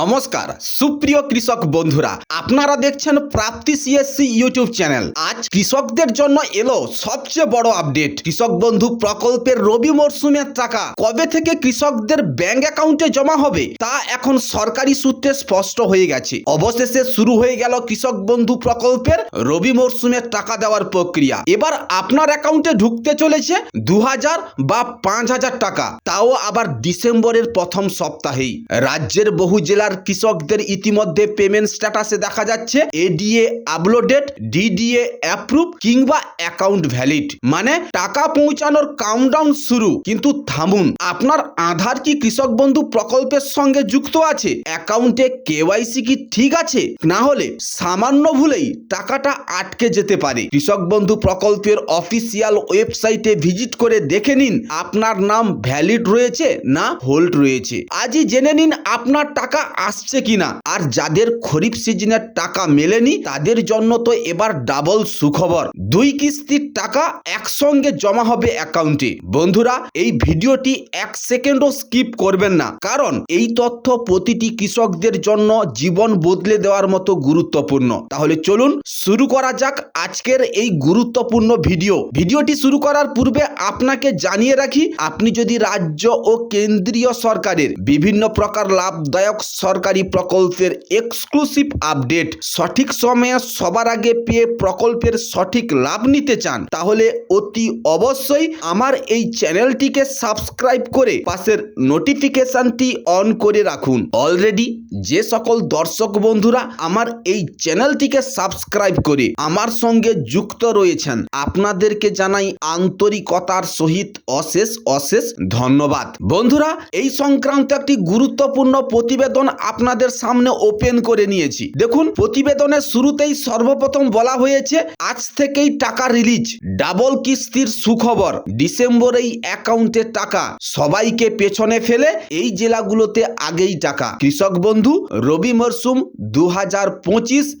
নমস্কার, সুপ্রিয় কৃষক বন্ধুরা, আপনারা দেখছেন প্রাপ্তি সিএসসি ইউটিউব চ্যানেল। আজ কৃষকদের জন্য এলো সবচেয়ে বড় আপডেট। কৃষক বন্ধু প্রকল্পের রবি মরশুমের টাকা, কবে থেকে কৃষকদের ব্যাংক অ্যাকাউন্টে জমা হবে, তা এখন সরকারি সূত্রে স্পষ্ট হয়ে গেছে। অবশেষে শুরু হয়ে গেল কৃষক বন্ধু প্রকল্পের রবি মরশুমের টাকা দেওয়ার প্রক্রিয়া। এবার আপনার অ্যাকাউন্টে ঢুকতে চলেছে দু হাজার বা পাঁচ হাজার টাকা, তাও আবার ডিসেম্বরের প্রথম সপ্তাহেই। রাজ্যের বহু জেলার কৃষকদের ইতিমধ্যে পেমেন্ট স্ট্যাটাসে দেখা যাচ্ছে এডিএ আপলোডেড ডিডিএ অ্যাপ্রুভ কিংবা অ্যাকাউন্ট ভ্যালিড মানে টাকা পৌঁছানোর কাউন্টডাউন শুরু, কিন্তু থামুন, আপনার আধার কি কৃষক বন্ধু প্রকল্পের সঙ্গে যুক্ত আছে? অ্যাকাউন্টে কেওয়াইসি কি ঠিক আছে? না হলে সামান্য ভুলেই টাকাটা আটকে যেতে পারে। কৃষক বন্ধু প্রকল্পের অফিসিয়াল ওয়েবসাইটে ভিজিট করে দেখে নিন, আপনার নাম ভ্যালিড রয়েছে না হোল্ড রয়েছে। আজই জেনে নিন আপনার টাকা আসছে কিনা? আর যাদের খরিফ সিজনের টাকা মেলেনি, তাদের জন্য তো এবার ডাবল সুখবর। দুই কিস্তির টাকা একসঙ্গে জমা হবে অ্যাকাউন্টে বন্ধুরা, এই ভিডিওটি এক সেকেন্ডও স্কিপ করবেন না। কারণ এই তথ্য প্রতিটি কৃষকদের জন্য জীবন বদলে দেওয়ার মতো গুরুত্বপূর্ণ। তাহলে চলুন শুরু করা যাক আজকের এই গুরুত্বপূর্ণ ভিডিও। ভিডিওটি শুরু করার পূর্বে আপনাকে জানিয়ে রাখি, আপনি যদি রাজ্য ও কেন্দ্রীয় সরকারের বিভিন্ন প্রকার লাভদায়ক সরকারি প্রকল্পের এক্সক্লুসিভ আপডেট সঠিক সময়ে সবার আগে পেয়ে প্রকল্পের সঠিক লাভ নিতে চান, তাহলে অতি অবশ্যই আমার এই চ্যানেলটিকে সাবস্ক্রাইব করে পাশের নোটিফিকেশনটি অন করে রাখুন। অলরেডি যে সকল দর্শক বন্ধুরা আমার এই চ্যানেলটিকে সাবস্ক্রাইব করে আমার সঙ্গে যুক্ত রয়েছেন, আপনাদেরকে জানাই আন্তরিকতার সহিত অশেষ অশেষ ধন্যবাদ। বন্ধুরা, এই সংক্রান্ত একটি গুরুত্বপূর্ণ প্রতিবেদন আপনাদের সামনে ওপেন করে নিয়েছি। দেখুন, প্রতিবেদনের শুরুতেই সর্বপ্রথম বলা হয়েছে, আজ থেকেই টাকা রিলিজ ডাবল কিস্তির সুখবর ডিসেম্বরেই অ্যাকাউন্টে টাকা, সবাইকে পেছনে ফেলে এই জেলাগুলোতে আগেই টাকা। কৃষক বন্ধু, রবি মরশুম দু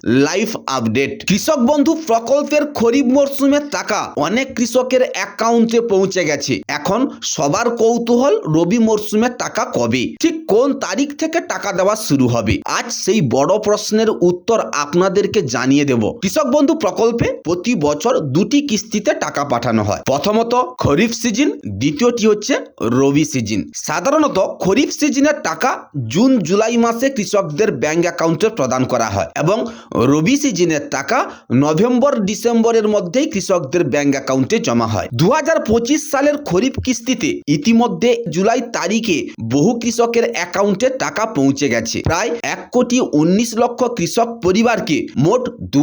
লাইভ আপডেট কৃষক বন্ধু, প্রকল্পের খরিফ মরশুমের টাকা অনেক কৃষকের অ্যাকাউন্টে পৌঁছে গেছে। এখন সবার কৌতূহল রবি মরশুমের টাকা কবে? ঠিক কোন তারিখ থেকে টাকা দেওয়া শুরু হবে। আজ সেই বড় প্রশ্নের উত্তর আপনাদেরকে জানিয়ে দেব। কৃষক বন্ধু প্রকল্পে প্রতি বছর দুটি কিস্তিতে টাকা পাঠানো হয়। প্রথমত খরিফ সিজন, দ্বিতীয়টি হচ্ছে রবি সিজন। সাধারণত খরিফ সিজনের টাকা জুন, জুলাই মাসে কৃষকদের ব্যাংক অ্যাকাউন্টে প্রদান করা হয় এবং রবি সিজনের টাকা নভেম্বর, ডিসেম্বরের মধ্যেই কৃষকদের ব্যাংক অ্যাকাউন্টে জমা হয়। দু হাজার পঁচিশ সালের খরিফ কিস্তিতে ইতিমধ্যে জুলাই তারিখে বহু কৃষকের অ্যাকাউন্টে টাকা পৌঁছে গেছে। প্রায় এক কোটি উনিশ লক্ষ কৃষক পরিবারকে মোট দু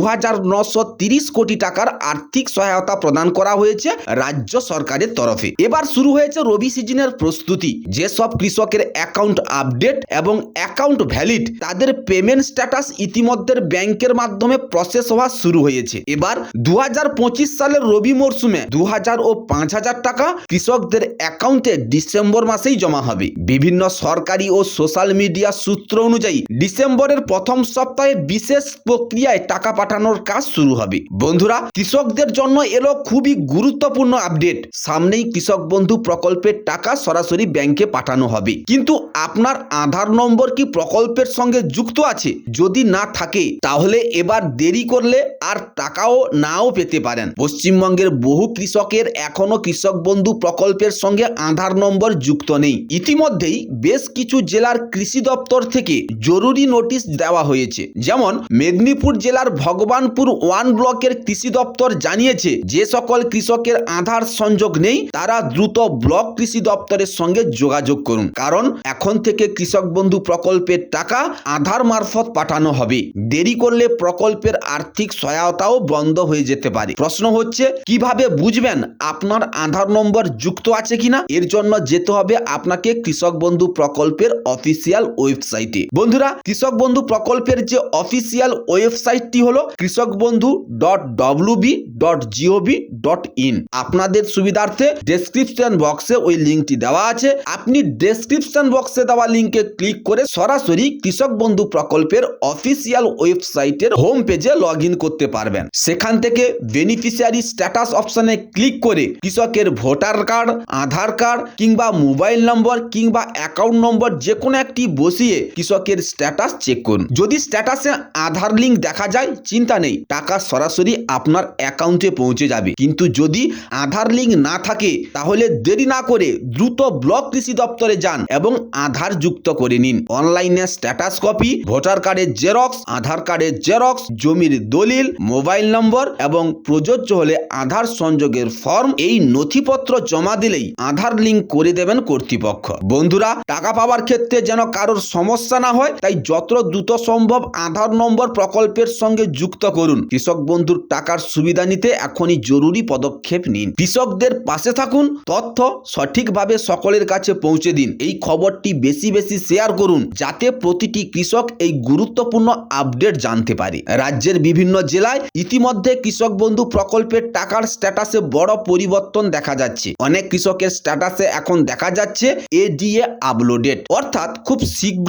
কোটি টাকার আর্থিক সহায়তা প্রদান করা হয়েছে রাজ্য সরকারের তরফে। এবার শুরু হয়েছে রবি সিজনের প্রস্তুতি। যেসব কৃষকের অ্যাকাউন্ট আপডেট এবং অ্যাকাউন্ট ভ্যালিড, তাদের পেমেন্ট স্ট্যাটাস ইতিমধ্যে ব্যাংকের মাধ্যমে প্রসেস হওয়া শুরু হয়েছে। এবার দু হাজার পঁচিশ সালের রবি মরশুমে দু হাজার ও পাঁচ হাজার টাকা কৃষকদের অ্যাকাউন্টে ডিসেম্বর মাসেই জমা হবে। বিভিন্ন সরকারি ও সোশ্যাল মিডিয়া সূত্র অনুযায়ী ডিসেম্বরের প্রথম সপ্তাহে বিশেষ প্রক্রিয়ায় টাকা পাঠানোর কাজ শুরু হবে। বন্ধুরা, কৃষকদের জন্য এলো খুবই গুরুত্বপূর্ণ আপডেট। সামনেই কৃষক বন্ধু প্রকল্পের টাকা সরাসরি ব্যাংকে পাঠানো হবে। কিন্তু আপনার আধার নম্বর কি প্রকল্পের সঙ্গে যুক্ত আছে? যদি না থাকে, তাহলে এবার দেরি করলে আর টাকাও নাও পেতে পারেন। পশ্চিমবঙ্গের বহু কৃষকের এখনও কৃষক বন্ধু প্রকল্পের সঙ্গে আধার নম্বর যুক্ত নেই। ইতিমধ্যেই বেশ কিছু জেলার কৃষি দপ্তর থেকে জরুরি নোটিশ দেওয়া হয়েছে। যেমন, মেদিনীপুর জেলার ভগবানপুর ওয়ান ব্লকের কৃষি দপ্তর জানিয়েছে, যে সকল কৃষকের আধার সংযোগ নেই, তারা দ্রুত ব্লক কৃষি দপ্তরের সঙ্গে যোগাযোগ করুন। কারণ, এখন থেকে কৃষক বন্ধু প্রকল্পের টাকা আধার মারফত পাঠানো হবে। দেরি করলে প্রকল্পের আর্থিক সহায়তাও বন্ধ হয়ে যেতে পারে। প্রশ্ন হচ্ছে, কীভাবে বুঝবেন আপনার আধার নম্বর যুক্ত আছে কিনা? এর জন্য যেতে হবে আপনাকে কৃষক বন্ধু প্রকল্পের অফিসিয়াল ওয়েবসাইটে। বন্ধুরা, কৃষক বন্ধু প্রকল্পের যে অফিসিয়াল ওয়েবসাইটটি হলো Krishak Bandhu dot WB dot GOV dot in আপনাদের সুবিধার্থে ডেসক্রিপশন বক্সে ওই লিঙ্কটি দেওয়া আছে। আপনি ডেসক্রিপশন বক্সে দেওয়া লিঙ্কে ক্লিক করে সরাসরি কৃষক বন্ধু প্রকল্পের অফিসিয়াল ওয়েবসাইটের হোম পেজে লগ করতে পারবেন। সেখান থেকে বেনিফিশিয়ারি স্ট্যাটাস অপশনে ক্লিক করে কৃষকের ভোটার কার্ড আধার কার্ড কিংবা মোবাইল নম্বর কিংবা অ্যাকাউন্ট নম্বর যে কোনো একটি বসিয়ে কৃষকের স্ট্যাটাস চেক করুন। যদি স্ট্যাটাসে আধার লিঙ্ক দেখা যায়, চিন্তা নেই, টাকা সরাসরি আপনার অ্যাকাউন্টে পৌঁছে যাবে। কিন্তু যদি আধার লিঙ্ক না থাকে, তাহলে দেরি না করে দ্রুত ব্লক কৃষি দপ্তরে যান এবং আধার যুক্ত করে নিন। অনলাইনে স্ট্যাটাস কপি ভোটার কার্ডের জেরক্স আধার কার্ডের জেরক্স জমির দলিল মোবাইল নম্বর এবং প্রযোজ্য হলে আধার সংযোগের ফর্ম এই নথিপত্র জমা দিলেই আধার লিঙ্ক করে দেবেন কর্তৃপক্ষ। বন্ধুরা, টাকা পাওয়ার ক্ষেত্রে যেন কারোর সমস্যা না হয়, তাই যত দ্রুত সম্ভব আধার নম্বর প্রকল্পের সঙ্গে যুক্ত করুন। কৃষক বন্ধুর টাকার সুবিধা নিতে এখনই জরুরি পদক্ষেপ নিন। কৃষকদের পাশে থাকুন, তথ্য সঠিকভাবে সকলের কাছে পৌঁছে দিন। এই খবরটি বেশি বেশি শেয়ার করুন, যাতে প্রতিটি কৃষক এই গুরুত্বপূর্ণ আপডেট জানতে পারে। রাজ্যের বিভিন্ন জেলায় ইতিমধ্যে কৃষক বন্ধু প্রকল্পের টাকার স্ট্যাটাসে বড় পরিবর্তন দেখা যাচ্ছে। অনেক কৃষকের স্ট্যাটাসে এখন দেখা যাচ্ছে এডিএ আপলোডেড। অর্থাৎ খুব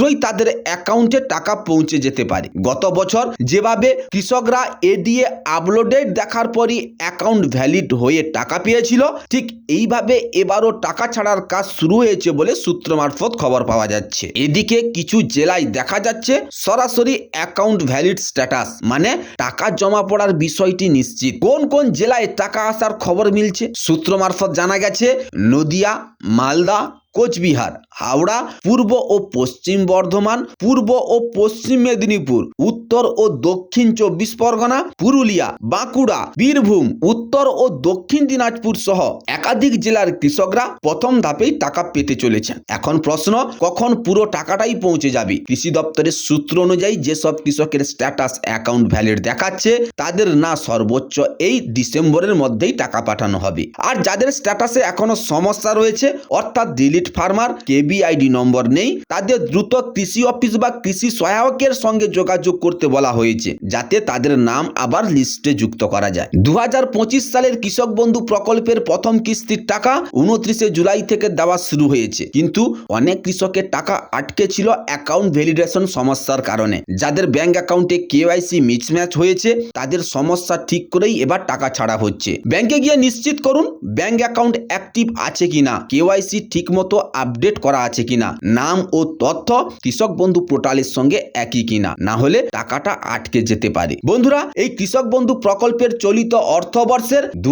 শীঘ্রই তাদের অ্যাকাউন্টে টাকা পৌঁছে যেতে পারে। গত বছর যেভাবে কৃষকরা এডিএ আপলোডেড দেখার পরই অ্যাকাউন্ট ভ্যালিড হয়ে টাকা পেয়েছিল, ঠিক এইভাবে এবারও টাকা ছাড়ার কাজ শুরু হয়েছে বলে সূত্র মারফত খবর পাওয়া যাচ্ছে। এদিকে কিছু জেলায় দেখা যাচ্ছে সরাসরি অ্যাকাউন্ট ভ্যালিড স্ট্যাটাস মানে টাকা জমা পড়ার বিষয়টি নিশ্চিত। কোন কোন জেলায় টাকা আসার খবর মিলছে? সূত্র মারফত জানা গেছে, নদিয়া, মালদা কোচবিহার, হাওড়া, পূর্ব ও পশ্চিম বর্ধমান, পূর্ব ও পশ্চিম মেদিনীপুর, উত্তর ও দক্ষিণ চব্বিশ পরগনা, পুরুলিয়া, বাঁকুড়া, বীরভূম, উত্তর ও দক্ষিণ দিনাজপুর সহ একাধিক জেলার কৃষকরা প্রথম ধাপেই টাকা পেতে চলেছেন। এখন প্রশ্ন, কখন পুরো টাকাটাই পৌঁছে যাবে? কৃষি দপ্তরের সূত্র অনুযায়ী যেসব কৃষকের স্ট্যাটাস অ্যাকাউন্ট ভ্যালিড দেখাচ্ছে, তাদের না সর্বোচ্চ এই ডিসেম্বরের মধ্যেই টাকা পাঠানো হবে। আর যাদের স্ট্যাটাসে এখনও সমস্যা রয়েছে, অর্থাৎ ডিলিট ফার্মার কেবিআইডি নম্বর নেই। তাদের দ্রুত কৃষি অফিস বা কৃষি সহায়কের সঙ্গে যোগাযোগ করতে বলা হয়েছে, যাতে তাদের নাম আবার লিস্টে যুক্ত করা যায়। দুহাজার পঁচিশ সালের কৃষক বন্ধু প্রকল্পের প্রথম কিস্তির টাকা উনত্রিশে জুলাই থেকে দেওয়া শুরু হয়েছে। কিন্তু অনেক কৃষকের টাকা আটকে ছিল অ্যাকাউন্ট ভ্যালিডেশন সমস্যার কারণে। যাদের ব্যাংক অ্যাকাউন্টে কেওয়াইসি মিসম্যাচ হয়েছে, তাদের সমস্যা ঠিক করেই এবার টাকা ছাড়া হচ্ছে। ব্যাংকে গিয়ে নিশ্চিত করুন, ব্যাংক অ্যাকাউন্ট অ্যাক্টিভ আছে কিনা কেওয়াইসি ঠিক মতো আপডেট করা আছে কিনা, নাম ও তথ্য কৃষক বন্ধু পোর্টালের সঙ্গে একই কিনা, না হলে টাকাটা আটকে যেতে পারে। বন্ধুরা, এই কৃষক বন্ধু প্রকল্পের চলিত অর্থবর্ষের দু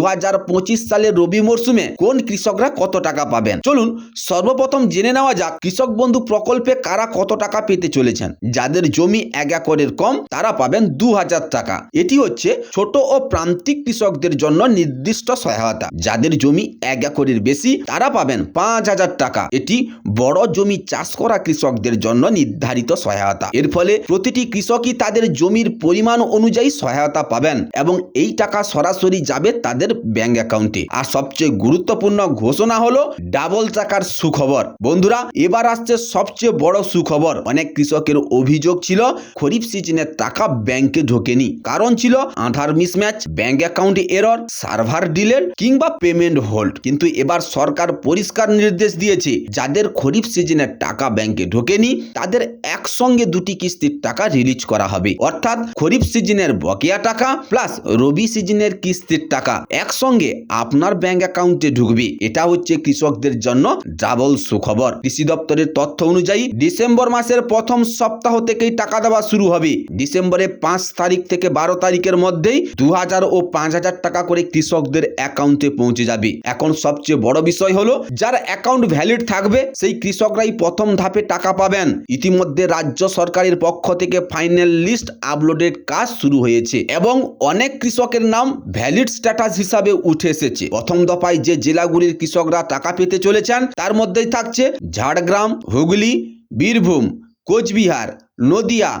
সালের রবি মরশুমে কোন কৃষকরা কত টাকা পাবেন? চলুন সর্বপ্রথম জেনে নেওয়া যাক কৃষক বন্ধু প্রকল্পে কারা কত টাকা পেতে চলেছেন। যাদের জমি এক একরের কম, তারা পাবেন দু হাজার টাকা। এটি হচ্ছে ছোট ও প্রান্তিক কৃষকদের জন্য নির্দিষ্ট সহায়তা। যাদের জমি এক একরের বেশি, তারা পাবেন পাঁচ হাজার টাকা। এটি বড় জমি চাষ করা কৃষকদের জন্য নির্ধারিত সহায়তা। এর ফলে প্রতিটি কৃষকই তাদের জমির পরিমাণ অনুযায়ী সহায়তা পাবেন এবং এই টাকা সরাসরি যাবে তাদের ব্যাংক অ্যাকাউন্টে। আর সবচেয়ে গুরুত্বপূর্ণ ঘোষণা হলো ডাবল টাকার সুখবর। বন্ধুরা, এবার আসছে সবচেয়ে বড় সুখবর। অনেক কৃষকের অভিযোগ ছিল, খরিফ সিজনের টাকা ব্যাংকে ঢোকেনি। কারণ ছিল আধার মিসম্যাচ, ব্যাংক অ্যাকাউন্টে এরর, সার্ভার ডিলেট কিংবা পেমেন্ট হোল্ড। কিন্তু এবার সরকার পরিষ্কার নির্দেশ দিয়েছে। যাদের খরিফ সিজনের টাকা ব্যাংকে ঢোকেনি, তাদের একসঙ্গে দুটি কিস্তির টাকা রিলিজ করা হবে। অর্থাৎ খরিফ সিজনের বকেয়া টাকা প্লাস রবি সিজনের কিস্তির টাকা একসঙ্গে আপনার ব্যাংক অ্যাকাউন্টে ঢুকবে। এটা হচ্ছে কৃষকদের জন্য ডাবল সুখবর। কৃষি দপ্তরের তথ্য অনুযায়ী ডিসেম্বর মাসের প্রথম সপ্তাহ থেকেই টাকা দেওয়া শুরু হবে। ডিসেম্বরে পাঁচ তারিখ থেকে বারো তারিখের মধ্যেই দু হাজার ও পাঁচ হাজার টাকা করে কৃষকদের অ্যাকাউন্টে পৌঁছে যাবে। এখন সবচেয়ে বড় বিষয় হলো, যার অ্যাকাউন্ট ভ্যালিড থাকবে, সেই কৃষকরাই প্রথম ধাপে টাকা পাবেন। ইতিমধ্যে রাজ্য সরকারের পক্ষ থেকে ফাইনাল লিস্ট আপলোডের কাজ শুরু হয়েছে এবং অনেক কৃষকের নাম ভ্যালিড স্ট্যাটাস হিসাবে উঠে এসেছে। প্রথম দফায় যে জেলাগুলির কৃষকরা টাকা পেতে চলেছেন, তার মধ্যেই থাকছে ঝাড়গ্রাম, হুগলি, বীরভূম, কোচবিহার, নদিয়া,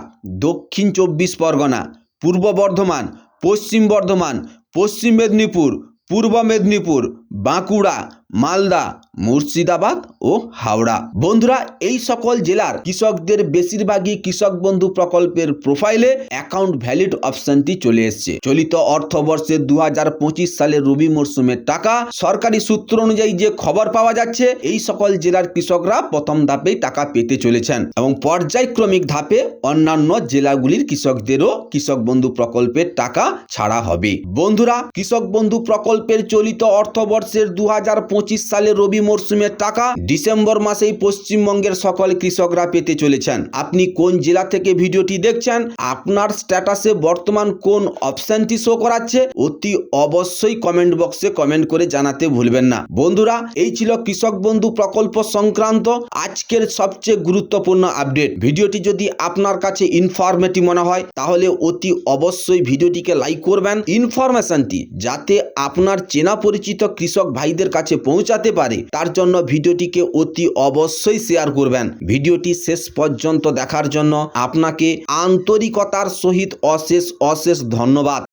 দক্ষিণ চব্বিশ পরগনা, পূর্ব বর্ধমান, পশ্চিম বর্ধমান, পশ্চিম মেদিনীপুর, পূর্ব মেদিনীপুর, বাঁকুড়া, মালদা মুর্শিদাবাদ ও হাওড়া। বন্ধুরা, এই সকল জেলার কৃষকদের বেশিরভাগই কৃষক বন্ধু প্রকল্পের প্রোফাইলে অ্যাকাউন্ট ভ্যালিড অপশনটি চলে এসেছে। চলিত অর্থবর্ষের দু হাজার পঁচিশ সালের রবি মরশুমের টাকা সরকারি সূত্র অনুযায়ী যে খবর পাওয়া যাচ্ছে, এই সকল জেলার কৃষকরা প্রথম ধাপেই টাকা পেতে চলেছেন এবং পর্যায়ক্রমিক ধাপে অন্যান্য জেলাগুলির কৃষকদেরও কৃষক বন্ধু প্রকল্পের টাকা ছাড়া হবে। বন্ধুরা, কৃষক বন্ধু প্রকল্পের চলিত অর্থবর্ষের দু হাজার পঁচিশ সালের রবি মরশুমের টাকা ডিসেম্বর মাসেই পশ্চিমবঙ্গের সকল কৃষকরা পেতে চলেছেন। আপনি কোন জেলা থেকে ভিডিওটি দেখছেন? আপনার স্ট্যাটাসে বর্তমান কোন অপশনটি শো করাচ্ছে? অতি অবশ্যই কমেন্ট বক্সে কমেন্ট করে জানাতে ভুলবেন না। বন্ধুরা, এই ছিল কৃষক বন্ধু প্রকল্প সংক্রান্ত আজকের সবচেয়ে গুরুত্বপূর্ণ আপডেট। ভিডিওটি যদি আপনার কাছে ইনফরমেটিভ মনে হয়, তাহলে অতি অবশ্যই ভিডিওটিকে লাইক করবেন। ইনফরমেশনটি যাতে আপনার চেনা পরিচিত কৃষক ভাইদের কাছে পৌঁছাতে পারে। তার জন্য ভিডিওটিকে অতি অবশ্যই শেয়ার করবেন। ভিডিওটি শেষ পর্যন্ত দেখার জন্য আপনাকে আন্তরিকতার সহিত অশেষ অশেষ ধন্যবাদ।